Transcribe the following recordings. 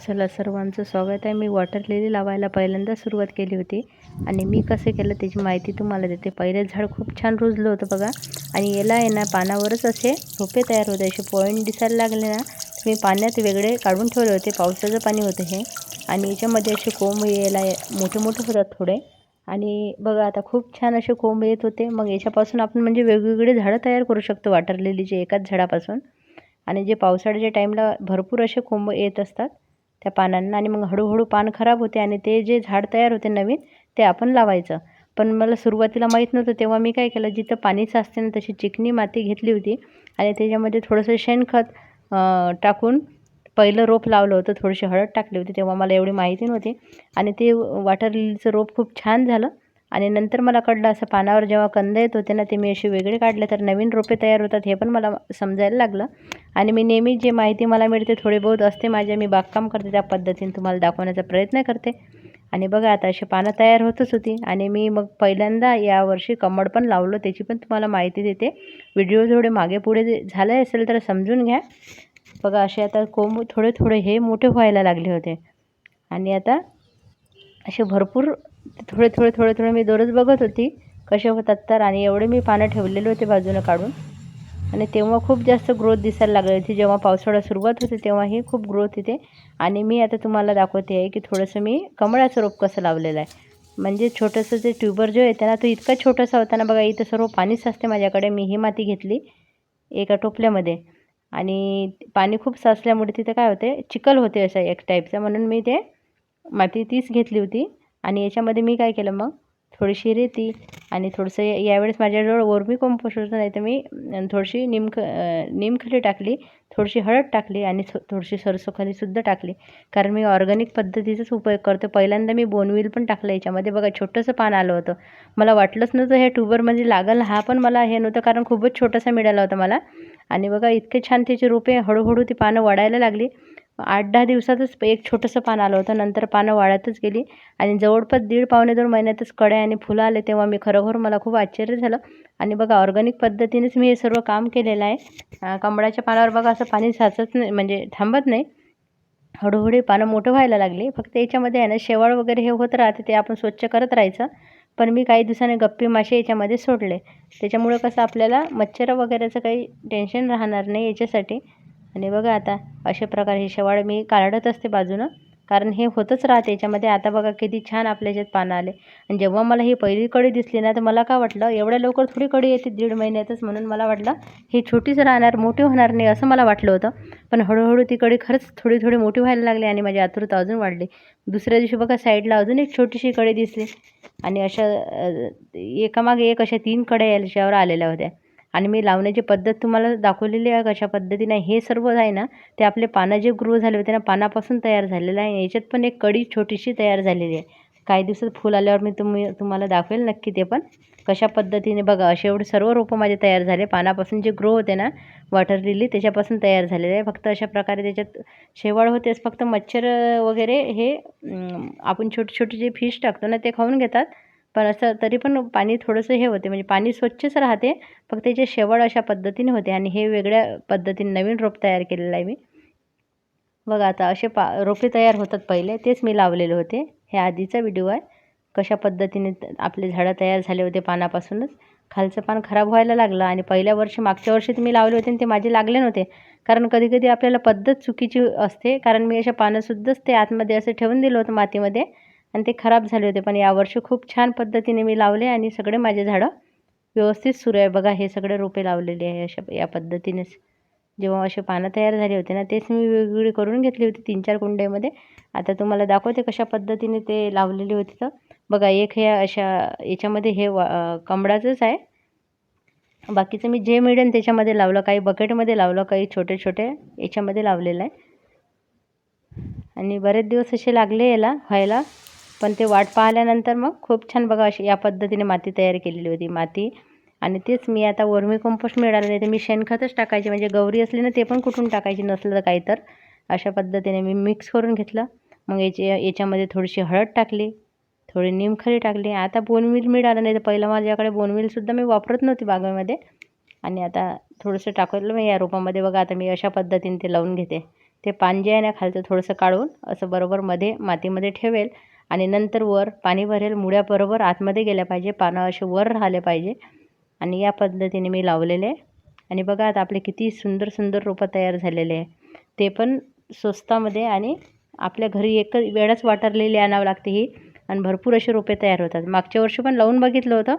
चला सर्वांचं स्वागत आहे. मी वॉटर लिली लावायला पहिल्यांदा सुरुवात केली होती आणि मी कसं केलं त्याची माहिती तुम्हाला देते. पहिले झाड खूप छान रुजलं होतं बघा. आणि याला आहे ना पानावरच असे रोपे तयार होते असे पॉईंट दिसायला लागले ना मी पाण्यात वेगळे काढून ठेवले होते. पावसाचं पाणी होतं हे. आणि याच्यामध्ये असे कोंब यायला मोठे मोठे होतात थोडे. आणि बघा आता खूप छान असे कोंब येत होते. मग याच्यापासून आपण म्हणजे वेगवेगळे झाडं तयार करू शकतो वॉटर लिलीचे एकाच झाडापासून. आणि जे पावसाळ्याच्या टाईमला भरपूर असे कोंब येत असतात. त्या पानांना आणि मग हळूहळू पान खराब होते आणि ते जे झाड तयार होते नवीन ते आपण लावायचं. पण मला सुरुवातीला माहीत नव्हतं तेव्हा मी काय केलं जिथं पाणी साचते ना तशी चिकणी माती घेतली होती आणि त्याच्यामध्ये थोडंसं शेणखत टाकून पहिलं रोप लावलं होतं थोडीशी हळद टाकली होती तेव्हा मला एवढी माहिती नव्हती. आणि ते वाटर लिलीचं रोप खूप छान झालं आणि नंतर मला कळलं असं पानावर जेव्हा कंद येत होते ना ते मी असे वेगळे काढले तर नवीन रोपे तयार होतात हे पण मला समजायला लागलं. आणि मी नेहमी जे माहिती मला मिळते थोडी बहुत असते माझ्या मी बागकाम करते त्या पद्धतीने तुम्हाला दाखवण्याचा प्रयत्न करते. आणि बघा आता अशी पानं तयार होतच होती. आणि मी मग पहिल्यांदा यावर्षी कमळ पण लावलं त्याची पण तुम्हाला माहिती देते. व्हिडिओ थोडे मागे पुढे झाले असेल तर समजून घ्या. बघा असे आता कोंब थोडे थोडे हे मोठे व्हायला लागले होते. आणि आता असे भरपूर थोडे थोडे थोडे थोडे मी दररोज बघत होती. कसे होतात तर आणि एवढे मी पानं ठेवलेले होते बाजूनं काढून. आणि तेव्हा खूप जास्त ग्रोथ दिसायला लागली. होती जेव्हा पावसाळा सुरुवात होते तेव्हाही खूप ग्रोथ येते आणि मी आता तुम्हाला दाखवते आहे की थोडंसं मी कमळाचं रोप कसं लावलेलं आहे. म्हणजे छोटंसं जे ट्यूबर जो येते ना तो इतका छोटासा होता ना बघा इथं सर्व पाणीच असते माझ्याकडे. मी ही माती घेतली एका टोपल्यामध्ये. आणि पाणी खूप साचल्यामुळे तिथे काय होते चिखल होते असं एक टाईपचं म्हणून मी ते माती तीच घेतली होती. आणि याच्यामध्ये मी काय केलं मग थोडीशी रेती आणि थोडंसं यावेळेस माझ्याजवळ वर्मी कंपोस्ट होतं नाही तर मी थोडीशी निमख निमखली टाकली थोडीशी हळद टाकली आणि थो थोडीशी सरसोखलीसुद्धा टाकली. कारण मी ऑर्गॅनिक पद्धतीचाच उपयोग करतो. पहिल्यांदा मी बोनविल पण टाकलं याच्यामध्ये. बघा छोटंसं पान आलं होतं. मला वाटलंच नव्हतं हे ट्यूबरमध्ये लागल. हा पण मला हे नव्हतं कारण खूपच छोटासा मिळाला होता मला. आणि बघा इतके छान त्याची रोपे हळूहळू ती पानं वाढायला लागली. आठ दहा दिवसातच एक छोटंसं पान आलं होतं. नंतर पानं वाढतच गेली आणि जवळपास दीड पावणे दोन महिन्यातच कडे आणि फुलं आले तेव्हा मी खरोखर मला खूप आश्चर्य झालं. आणि बघा ऑर्गॅनिक पद्धतीनेच मी हे सर्व काम केलेलं आहे. कमळाच्या पानावर बघा असं पाणी साचत नाही म्हणजे थांबत नाही. हळूहळू पानं मोठं व्हायला लागली. फक्त याच्यामध्ये आहे ना शेवाळ वगैरे हे होत राहते ते आपण स्वच्छ करत राहायचं. पण मी काही दिवसांनी गप्पी मासे याच्यामध्ये सोडले. त्याच्यामुळं कसं आपल्याला मच्छर वगैरेचं काही टेन्शन राहणार नाही याच्यासाठी. आणि बघा आता अशा प्रकारे हे शेवाळ मी काढत असते बाजूनं. कारण हे होतच राहते. याच्यामध्ये आता बघा किती छान आपल्या याच्यात पानं आले. आणि जेव्हा मला ही पहिली कडी दिसली ना तर मला काय वाटलं एवढ्या लवकर थोडी कडी येते दीड महिन्यातच. म्हणून मला वाटलं ही छोटीच राहणार मोठी होणार नाही असं मला वाटलं होतं. पण हळूहळू ती कडी खरंच थोडी थोडी मोठी व्हायला लागली आणि माझी आतुरता अजून वाढली. दुसऱ्या दिवशी बघा साईडला अजून एक छोटीशी कडी दिसली. आणि अशा एकामागे एक अशा तीन कड्या याच्यावर आलेल्या होत्या. आणि मी लावण्याची पद्धत तुम्हाला दाखवलेली आहे कशा पद्धतीने हे सर्व आहे ना ते आपले पानं जे ग्रो झाले होते ना पानापासून तयार झालेलं आहे. याच्यात पण एक कडी छोटीशी तयार झालेली आहे. काही दिवसात फुल आल्यावर मी तुम्ही तुम्हाला दाखवेल नक्की ते पण. कशा पद्धतीने बघा असे एवढे सर्व रोपं माझे तयार झाले. पानापासून जे ग्रो होते ना वॉटर लिली त्याच्यापासून तयार झालेले आहे. फक्त अशा प्रकारे त्याच्यात शेवाळ होतेच. फक्त मच्छर वगैरे हे आपण छोटी छोटी जे फिश टाकतो ना ते खाऊन घेतात. पण असं तरी पण पाणी थोडंसं हे होते. म्हणजे पाणी स्वच्छच राहते. फक्त त्याचे शेवळ अशा पद्धतीने होते आणि हे वेगळ्या पद्धतीने नवीन रोप तयार केलेलं आहे मी. बघा आता असे पा रोपे तयार होतात पहिले. तेच मी लावलेले होते. हे आधीचा व्हिडिओ आहे. कशा पद्धतीने आपले झाडं तयार झाले होते पानापासूनच. खालचं पान खराब व्हायला लागलं आणि पहिल्या वर्षी मागच्या वर्षी तुम्ही लावले होते आणि ते माझे लागले नव्हते. कारण कधी कधी आपल्याला पद्धत चुकीची असते. कारण मी अशा पानंसुद्धाच ते आतमध्ये असं ठेवून दिलं होतं मातीमध्ये. आणि ते खराब झाले होते. पण यावर्षी खूप छान पद्धतीने मी लावले आणि सगळे माझे झाडं व्यवस्थित सुरू आहे. बघा हे सगळे रोपे लावलेले आहे अशा या पद्धतीनेच. जेव्हा असे पानं तयार झाले होते ना तेच मी वेगवेगळी करून घेतली होती तीन चार कुंड्यामध्ये. आता तुम्हाला दाखवते कशा पद्धतीने ते लावलेले होते तर. बघा एक हे अशा याच्यामध्ये हे वा कमळाचंच आहे. बाकीचं मी जे मिळेल त्याच्यामध्ये लावलं काही बकेटमध्ये लावलं काही छोटे छोटे याच्यामध्ये लावलेलं आहे. आणि बरेच दिवस असे लागले याला व्हायला. पण ते वाट पाहिल्यानंतर मग खूप छान बघा अशी या पद्धतीने माती तयार केलेली होती माती. आणि तेच मी आता वर्मी कंपोस्ट मिळालं नाही तर मी शेणखतच टाकायचे म्हणजे गौरी असली ना ते पण कुठून टाकायची नसलं तर काही तर अशा पद्धतीने मी मिक्स करून घेतलं. मग याचे याच्यामध्ये थोडीशी हळद टाकली थोडी निमखरी टाकली. आता बोनमिल मिळालं नाही तर पहिलं माझ्याकडे बोनमिलसुद्धा मी वापरत नव्हती बागेमध्ये. आणि आता थोडंसं टाकलं मी या रोपामध्ये. बघा आता मी अशा पद्धतीने ते लावून घेते. ते पान जे आहे ना खालचं थोडंसं काढून असं बरोबर मध्ये मातीमध्ये ठेवेल. आणि नंतर वर पाणी भरेल मुळ्याबरोबर आतमध्ये गेल्या पाहिजे पानं असे वर राहिले पाहिजे. आणि या पद्धतीने मी लावलेले आहे. आणि बघा आता आपले किती सुंदर सुंदर रोपं तयार झालेले आहे. ते पण स्वस्तामध्ये आणि आपल्या घरी एक वेळच वाटरलेली आणावं लागते ही. आणि भरपूर असे रोपे तयार होतात. मागच्या वर्षी पण लावून बघितलं होतं.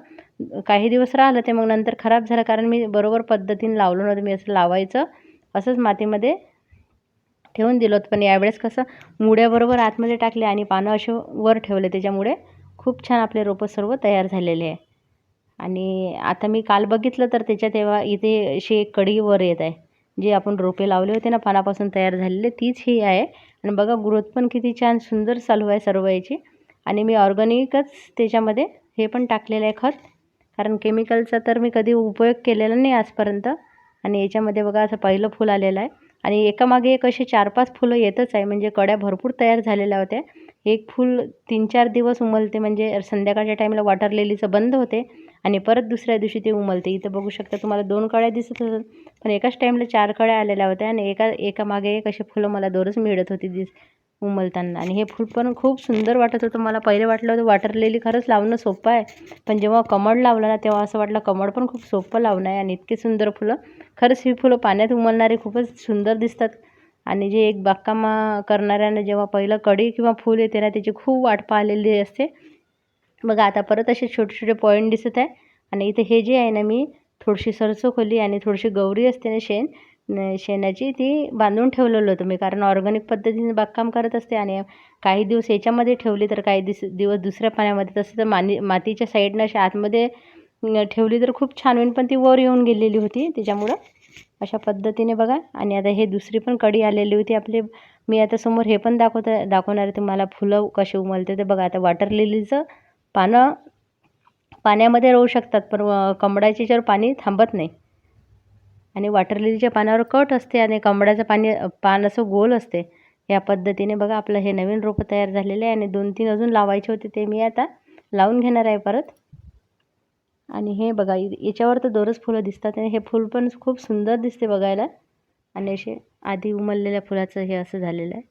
काही दिवस राहिलं ते मग नंतर खराब झालं कारण मी बरोबर पद्धतीने लावलं नव्हतं. मी असं लावायचं असंच मातीमध्ये ठेवून दिलं होतं. पण यावेळेस कसं मुड्याबरोबर आतमध्ये टाकले आणि पानं असे वर ठेवले त्याच्यामुळे खूप छान आपले रोपं सर्व तयार झालेले आहे. आणि आता मी काल बघितलं तर त्याच्यात तेव्हा इथे अशी एक कडी वर येत आहे. जे आपण रोपे लावले होते ना पानापासून तयार झालेले तीच ही आहे. आणि बघा ग्रोथ पण किती छान सुंदर चालू आहे सर्व याची. आणि मी ऑर्गॅनिकच त्याच्यामध्ये हे पण टाकलेलं आहे खत. कारण केमिकलचा तर मी कधी उपयोग केलेला नाही आजपर्यंत. आणि याच्यामध्ये बघा असं पहिलं फूल आलेलं आहे. आणि एकामागे एक असे चार पाच फुलं येतच आहे. म्हणजे कड्या भरपूर तयार झालेल्या होत्या. एक फूल तीन चार दिवस उमलते. म्हणजे संध्याकाळच्या टाईमला वॉटर लिलीचं बंद होते आणि परत दुसऱ्या दिवशी ते उमलते. इथं बघू शकता तुम्हाला दोन कळ्या दिसत होतात पण एकाच टाईमला चार कळ्या आलेल्या होत्या आणि एका एकामागे एक असे फुलं मला दररोज मिळत होती दिस उमलताना. आणि हे फूल पण खूप सुंदर वाटत होतं. मला पहिले वाटलं होतं वॉटर खरंच लावणं सोपं आहे. पण जेव्हा कमळ लावलं ना तेव्हा असं वाटलं कमळ पण खूप सोपं लावणं आहे आणि इतके सुंदर फुलं. खरंच ही फुलं पाण्यात उमलणारी खूपच सुंदर दिसतात. आणि जे एक बागकाम करणाऱ्यानं जेव्हा पहिलं कडी किंवा फूल येते ना त्याची खूप वाट पाहिलेली असते. बघा आता परत असे छोटे छोटे पॉईंट दिसत आहे. आणि इथे हे जे आहे ना मी थोडीशी सरसो खोली आणि थोडीशी गौरी असते ना शेण शेणाची ती बांधून ठेवलेलं होतं. मी कारण ऑर्गॅनिक पद्धतीने बागकाम करत असते आणि काही दिवस याच्यामध्ये ठेवली तर काही दिस दिवस दुसऱ्या पाण्यामध्ये तसं तर मानी मातीच्या साईडनं अशा आतमध्ये ठेवली तर खूप छान होईल पण ती वर येऊन गेलेली होती त्याच्यामुळं. अशा पद्धतीने बघा. आणि आता हे दुसरी पण कडी आलेली होती आपले. मी आता समोर हे पण दाखवत दाखवणार आहे तुम्हाला. फुलं कसे उमलते ते बघा. आता वॉटर लिलीचं पानं पाण्यामध्ये राहू शकतात पण कमळाच्या जर पाणी थांबत नाही आणि वॉटर लिलीच्या पानावर कट असते आणि कमळाचं पाणी पान असं गोल असते. या पद्धतीने बघा आपलं हे नवीन रोपं तयार झालेले आहे आणि दोन तीन अजून लावायचे होते ते मी आता लावून घेणार आहे परत. आणि हे बघा याच्यावर तर दोरच फुलं दिसतात आणि हे फूल पण खूप सुंदर दिसते बघायला. आणि असे आधी उमललेल्या फुलाचं हे असं झालेलं आहे.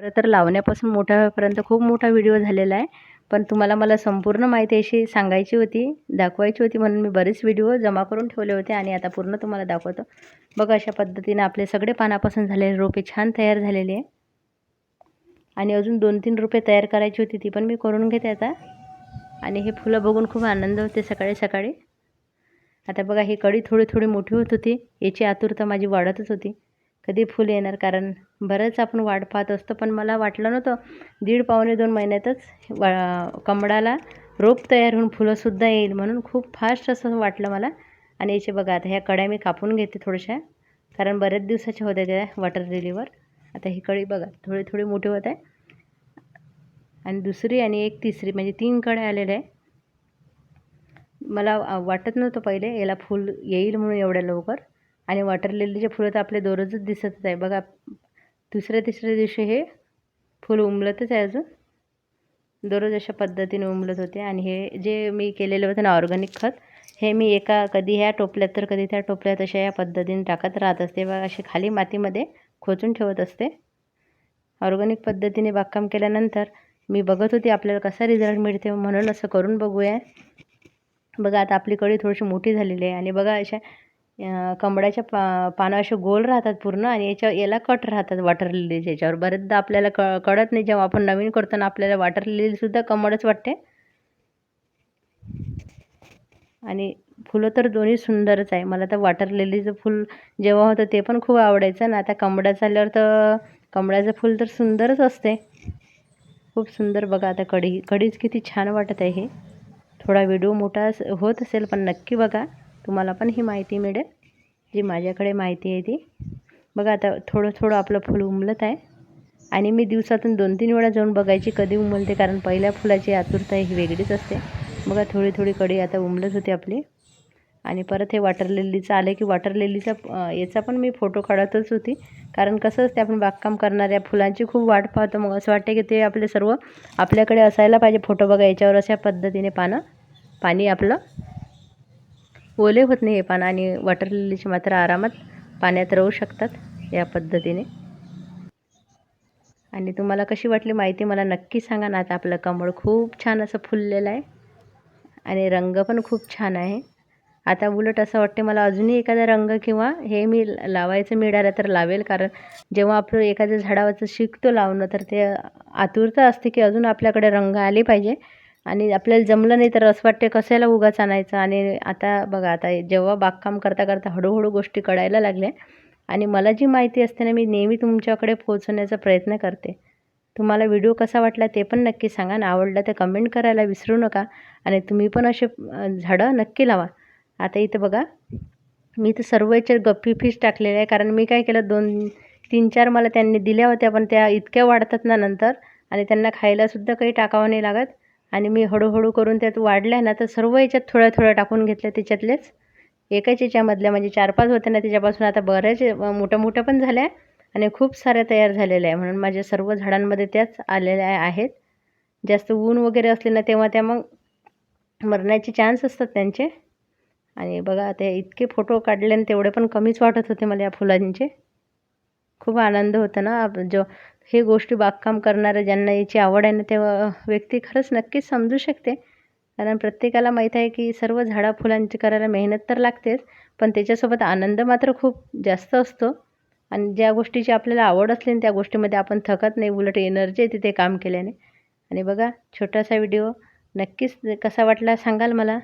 खरं तर लावण्यापासून मोठ्या खूप मोठा व्हिडिओ झालेला आहे. पण तुम्हाला मला संपूर्ण माहिती अशी सांगायची होती दाखवायची होती म्हणून मी बरेच व्हिडिओ जमा करून ठेवले होते आणि आता पूर्ण तुम्हाला दाखवतो. बघा अशा पद्धतीने आपले सगळे पानापासून झालेले रोपे छान तयार झालेले आहे. आणि अजून दोन तीन रोपे तयार करायची होती ती पण मी करून घेते आता. आणि हे फुलं बघून खूप आनंद होते सकाळी सकाळी. आता बघा ही कडी थोडी थोडी मोठी होत होती. याची आतुरता माझी वाढतच होती. कधी फुल येणार? कारण बरंच आपण वाट पाहत असतो पण मला वाटलं नव्हतं. दीड पावणे दोन महिन्यातच वा कमळाला रोप तयार होऊन फुलंसुद्धा येईल म्हणून खूप फास्ट असं वाटलं मला. आणि याचे बघा आता ह्या कड्या मी कापून घेते थोड्याशा. कारण बऱ्याच दिवसाच्या होत्या त्या वॉटर लिलीवर आता ही कडी बघा थोडी थोडी मोठी होत आहे. आणि दुसरी आणि एक तिसरी म्हणजे तीन कड्या आलेल्या आहे. मला वाटत नव्हतं पहिले याला फूल येईल म्हणून एवढ्या लवकर. आणि वॉटर लिलीचे फुलं तर आपले दररोजच दिसतच आहे. बघा दुसऱ्या तिसऱ्या दिवशी हे फुल उमलतच आहे अजून. दररोज अशा पद्धतीने उमलत होते. आणि हे जे मी केलेलं होतं ना ऑर्गॅनिक खत हे मी एका कधी ह्या टोपल्यात तर कधी त्या टोपल्यात अशा या पद्धतीने टाकत राहत असते. बघा असे खाली मातीमध्ये खोचून ठेवत असते. ऑर्गॅनिक पद्धतीने बागकाम केल्यानंतर मी बघत होती आपल्याला कसा रिझल्ट मिळते म्हणून असं करून बघूया. बघा आता आपली कळी थोडीशी मोठी झालेली आहे. आणि बघा अशा कमळाच्या पा पानं असे गोल राहतात पूर्ण आणि याच्या याला कट राहतात वॉटर लिलीच्या याच्यावर. बरेचदा आपल्याला क कळत नाही जेव्हा आपण नवीन करतो ना आपल्याला वॉटर लिलीसुद्धा कमळच वाटते. आणि फुलं तर दोन्ही सुंदरच आहे. मला तर वॉटर लिलीचं फूल जेव्हा होतं ते पण खूप आवडायचं. ना आता कमळाचं आल्यावर तर कमळाचं फूल तर सुंदरच असते. खूप सुंदर बघा आता कढी कढीच किती छान वाटत आहे हे. थोडा व्हिडिओ मोठा होत असेल पण नक्की बघा. तुम्हाला पण ही माहिती मिळेल. जी माझ्याकडे माहिती आहे ती. बघा आता थोडं थोडं आपलं फुल उमलत आहे. आणि मी दिवसातून दोन तीन वेळा जाऊन बघायची कधी उमलते कारण पहिल्या फुलाची आतुरता ही वेगळीच असते. बघा थोडी थोडी कडी आता उमलत होती आपली. आणि परत हे वॉटर लिलीचं आलं की वॉटर लिलीचा याचा पण मी फोटो काढतच होती. कारण कसं असते आपण बागकाम करणाऱ्या फुलांची खूप वाट पाहतो. मग असं वाटते की ते आपले सर्व आपल्याकडे असायला पाहिजे फोटो बघा याच्यावर अशा पद्धतीने पानं पाणी आपलं ओले होत नाही हे पानं आणि वॉटर लिलीचे मात्र आरामात पाण्यात राहू शकतात या पद्धतीने. आणि तुम्हाला कशी वाटली माहिती मला नक्की सांगा ना. आता आपलं कमळ खूप छान असं फुललेलं आहे आणि रंग पण खूप छान आहे. आता उलट असं वाटते मला अजूनही एखादा रंग किंवा हे मी लावायचं मिळालं तर लावेल. कारण जेव्हा आपलं एखाद्या झाडावरचं शिकतो लावणं तर ते आतुरता असते की अजून आपल्याकडे रंग आले पाहिजे. आणि आपल्याला जमलं नाही तर असं वाटते कशाला उगाच आणायचं? आणि आता बघा आता जेव्हा बागकाम करता करता हळूहळू गोष्टी कळायला लागल्या. आणि मला जी माहिती असते ना मी नेहमी तुमच्याकडे पोहोचवण्याचा प्रयत्न करते. तुम्हाला व्हिडिओ कसा वाटला ते पण नक्की सांगा. आणि आवडला तर कमेंट करायला विसरू नका. आणि तुम्ही पण असे झाडं नक्की लावा. आता इथं बघा मी तर सर्व याच्यात गप्पी फिश टाकलेले आहे कारण मी काय केलं दोन तीन चार मला त्यांनी दिल्या होत्या पण त्या इतक्या वाढतात ना नंतर. आणि त्यांना खायलासुद्धा काही टाकावं नाही लागत. आणि मी हळूहळू करून त्यात वाढल्या ना तर सर्व याच्यात थोड्या थोड्या टाकून घेतल्या त्याच्यातलेच. एकाच याच्यामधल्या म्हणजे चार पाच होत्या ना त्याच्यापासून आता बऱ्याच मोठ्या मोठ्या पण झाल्या आणि खूप साऱ्या तयार झालेल्या आहे म्हणून माझ्या सर्व झाडांमध्ये त्याच आलेल्या आहेत. जास्त ऊन वगैरे असले ना तेव्हा त्या मग मरण्याचे चान्स असतात त्यांचे. आणि बघा ते इतके फोटो काढले आणि तेवढे पण कमीच वाटत होते मला या फुलांचे. खूप आनंद होता ना जो हे गोष्टी बागकाम करणाऱ्या ज्यांना याची आवड आहे ना ते व्यक्ती खरंच नक्कीच समजू शकते. कारण प्रत्येकाला माहीत आहे की सर्व झाडा फुलांची करायला मेहनत तर लागतेच पण त्याच्यासोबत आनंद मात्र खूप जास्त असतो. आणि ज्या गोष्टीची आपल्याला आवड असली ना त्या गोष्टीमध्ये आपण थकत नाही उलट एनर्जी येते ते काम केल्याने. आणि बघा छोटासा व्हिडिओ नक्कीच कसा वाटला सांगाल मला?